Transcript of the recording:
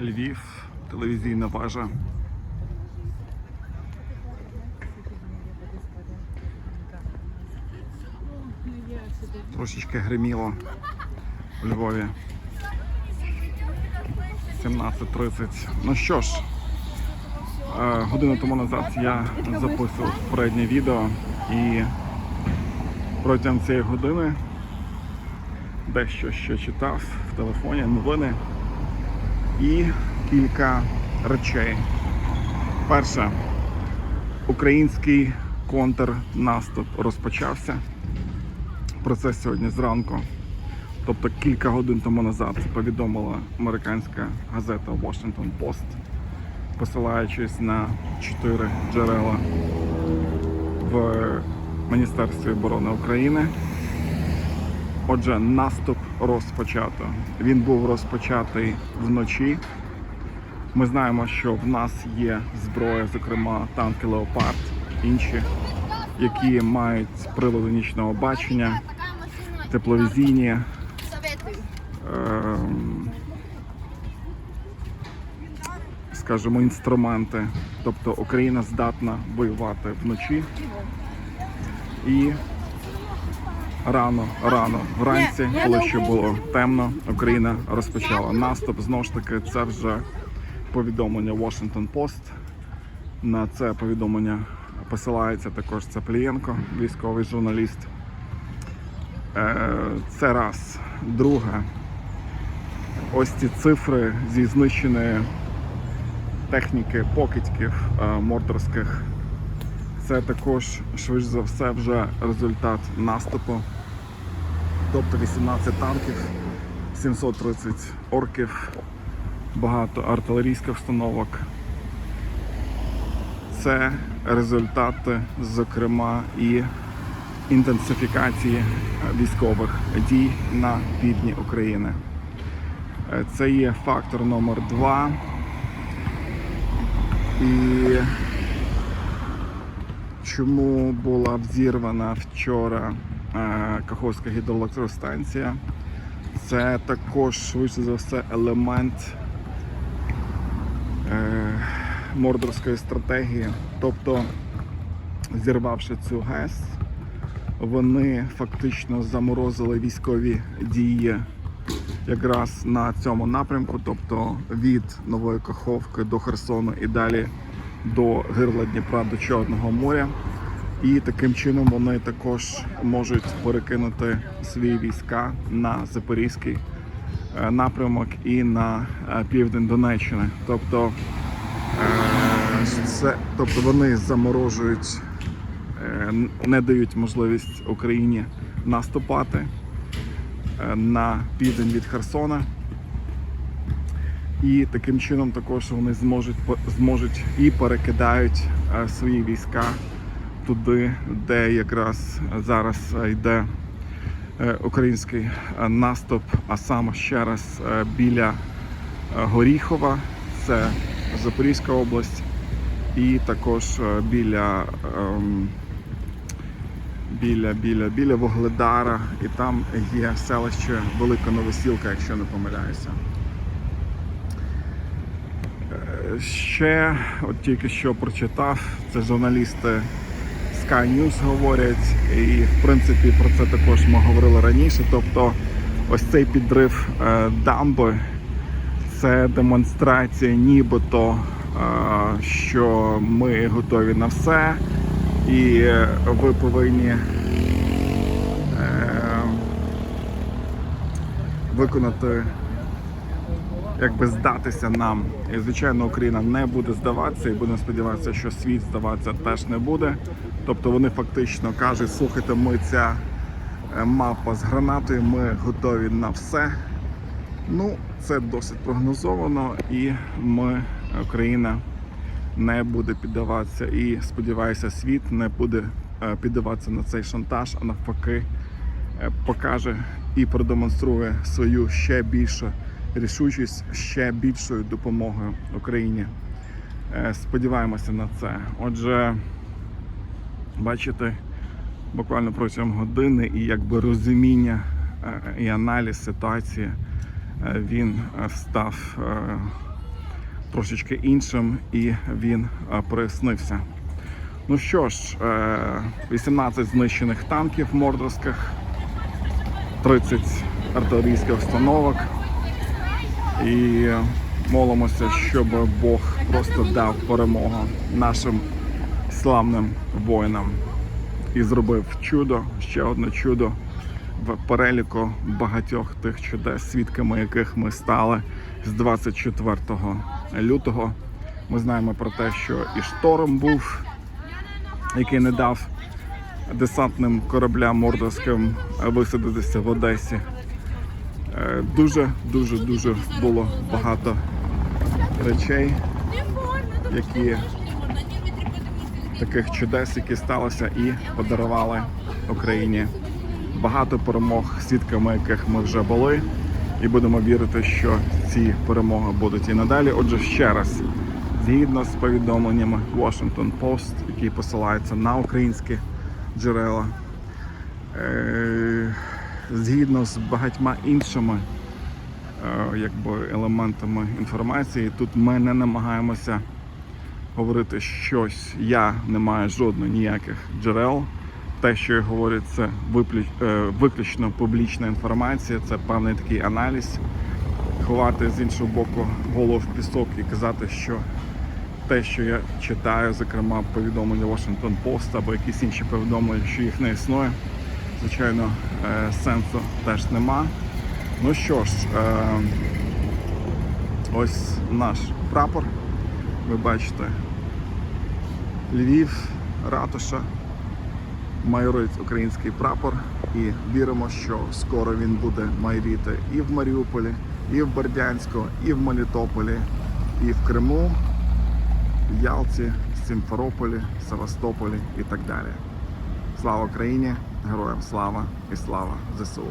Львів, телевізійна вежа. Трошечки гриміло у Львові. 17.30. Ну що ж, е, годину тому назад я записував попереднє відео і протягом цієї години дещо що читав в телефоні, новини і кілька речей. Перше, український контрнаступ розпочався. Про це сьогодні зранку. Тобто кілька годин тому назад повідомила американська газета Washington Post, посилаючись на чотири джерела в Міністерстві оборони України. Отже, наступ розпочато. Він був розпочатий вночі. Ми знаємо, що в нас є зброя, зокрема танки Леопард, інші, які мають прилади нічного бачення, тепловізійні, ем, скажімо, інструменти. Тобто Україна здатна воювати вночі і рано, рано, вранці, коли ще було темно, Україна розпочала наступ. Знову ж таки, це вже повідомлення Washington Post. На це повідомлення посилається також Цаплієнко, військовий журналіст. Е, Це раз. Друге, ось ці цифри зі знищеної техніки покидьків е, мордорських. Це також, швидше за все, вже результат наступу. Тобто 18 танків, 730 орків, багато артилерійських установок. Це результати, зокрема, і інтенсифікації військових дій на півдні України. Е, Це є фактор номер два. І чому була взірвана вчора Каховська гідроелектростанція? Це також, швидше за все, елемент е, мордорської стратегії. Тобто, зірвавши цю ГЕС, вони фактично заморозили військові дії якраз на цьому напрямку, тобто від Нової Каховки до Херсону і далі до гирла Дніпра до Чорного моря. І таким чином вони також можуть перекинути свої війська на Запорізький е, напрямок і на е, південь Донеччини. Тобто, е, це, тобто вони заморожують, не дають можливість Україні наступати на південь від Херсона. І таким чином також вони зможуть зможуть і перекидають свої війська туди, де якраз зараз йде е, український е, наступ, а саме ще раз е, біля Горіхова, це Запорізька область, і також е, біля, ем, біля, біля, біля Вогледара, і там є селище Велика Новосілка, якщо не помиляюся. Ще от тільки що прочитав, це журналісти Sky News говорять, і в принципі про це також ми говорили раніше. Тобто, ось цей підрив е, дамби це демонстрація, нібито, е, що ми готові на все, і ви повинні е, виконати якби здатися нам. І звичайно, Україна не буде здаватися, і будемо сподіватися, що світ здаватися теж не буде. Тобто вони фактично кажуть, слухайте, ми ця е, мапа з гранатою, ми готові на все. Ну, це досить прогнозовано, і ми, Україна, не буде піддаватися. І сподіваюся, світ не буде е, піддаватися на цей шантаж, а навпаки, е, покаже і продемонструє свою ще більшу рішучість ще більшою допомогою Україні. Е, Сподіваємося на це. Отже, бачите, буквально протягом години і якби розуміння е, і аналіз ситуації е, він став трошечки іншим, і він прояснився. Ну що ж, е, 18 знищених танків мордорських, 30 артилерійських установок. І молимося, щоб Бог просто дав перемогу нашим славним воїнам і зробив чудо, ще одне чудо в переліку багатьох тих чудес, свідками яких ми стали з 24 лютого. Ми знаємо про те, що і шторм був, який не дав десантним кораблям мордорським висадитися в Одесі. Е, Дуже, було багато речей, які таких чудес, які сталися і подарували Україні багато перемог, свідками яких ми вже були, і будемо вірити, що ці перемоги будуть і надалі. Отже, ще раз, згідно з повідомленнями Washington Post, які посилаються на українські джерела, е, згідно з багатьма іншими е, якби, елементами інформації, тут ми не намагаємося говорити щось. Я не маю жодних ніяких джерел. Те, що я говорю, це е, виключно публічна інформація, це певний такий аналіз. Ховати з іншого боку голову в пісок і казати, що те, що я читаю, зокрема повідомлення Washington Post або якісь інші повідомлення, що їх не існує, звичайно, е, сенсу теж нема. Ну що ж, е, ось наш прапор. Ви бачите, Львів, ратуша, майорить український прапор і віримо, що скоро він буде майоріти і в Маріуполі, і в Бердянську, і в Мелітополі, і в Криму, в Ялті, Сімферополі, Севастополі і так далі. Слава Україні! Героям слава і слава ЗСУ!